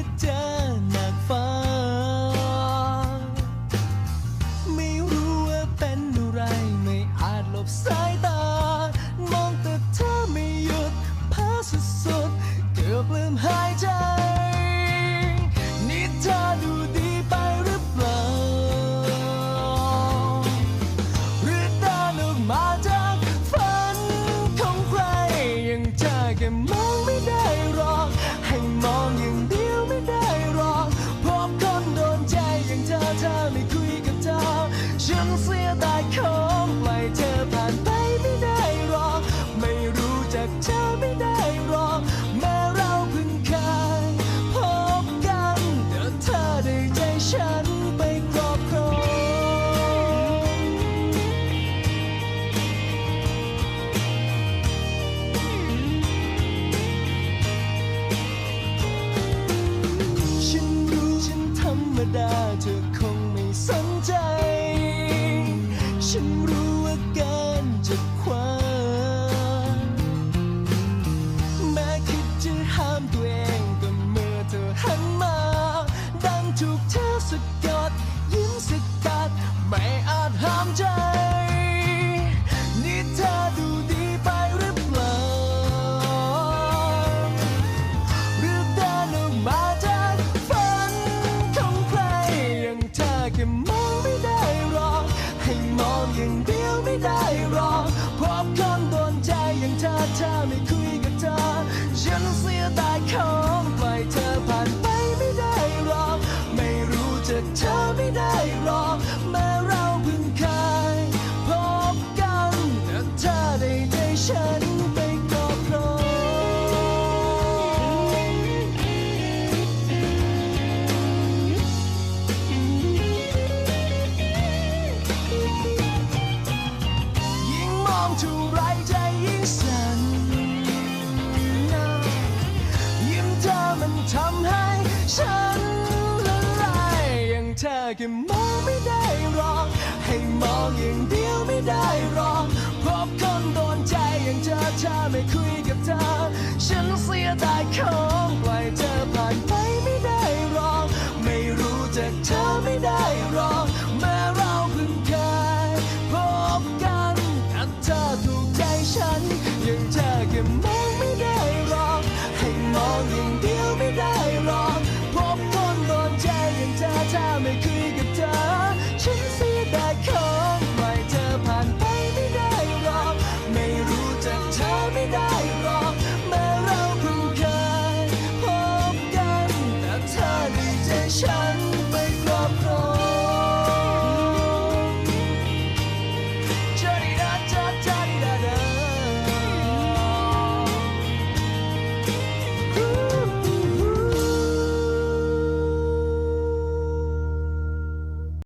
อเจอหนักฟ้า ไม่รู้ว่าเป็นอะไร ไม่อาจหลบซ่า เธอไม่คุยกับเธอฉันเสียดายเขา สักหยดยิ้มสักกัดไม่อาจห้ามใจ นี่เธอดูดีไปหรือเปล่าหรือเดินออกมาจากฝันของใครอย่างเธอแค่มองไม่ได้หรองให้มองอย่างเดียวไม่ได้หรองพบคนโดนใจอย่างเธอเธอไม่คุยกับเธอฉันเสียดายของปล่อยเธอผ่าน เธอไม่ได้หรอก แค่มองไม่ได้หรองให้มองอย่างเดียวไม่ได้หรองพบคนโดนใจอย่างเธอถ้าไม่คุยกับเธอ ฉันเสียดายของปล่อยเธอผ่านไปไม่ได้หรองไม่รู้จักเธอไม่ได้หรองแม้เราเพิ่งเคยพบกันแต่เธอถูกใจฉันยังเธอแค่มองไม่ได้หรองให้มองอย่างเดียวไม่ได้หรองพบคนโดนใจอย่างเธอถ้าไม่คุย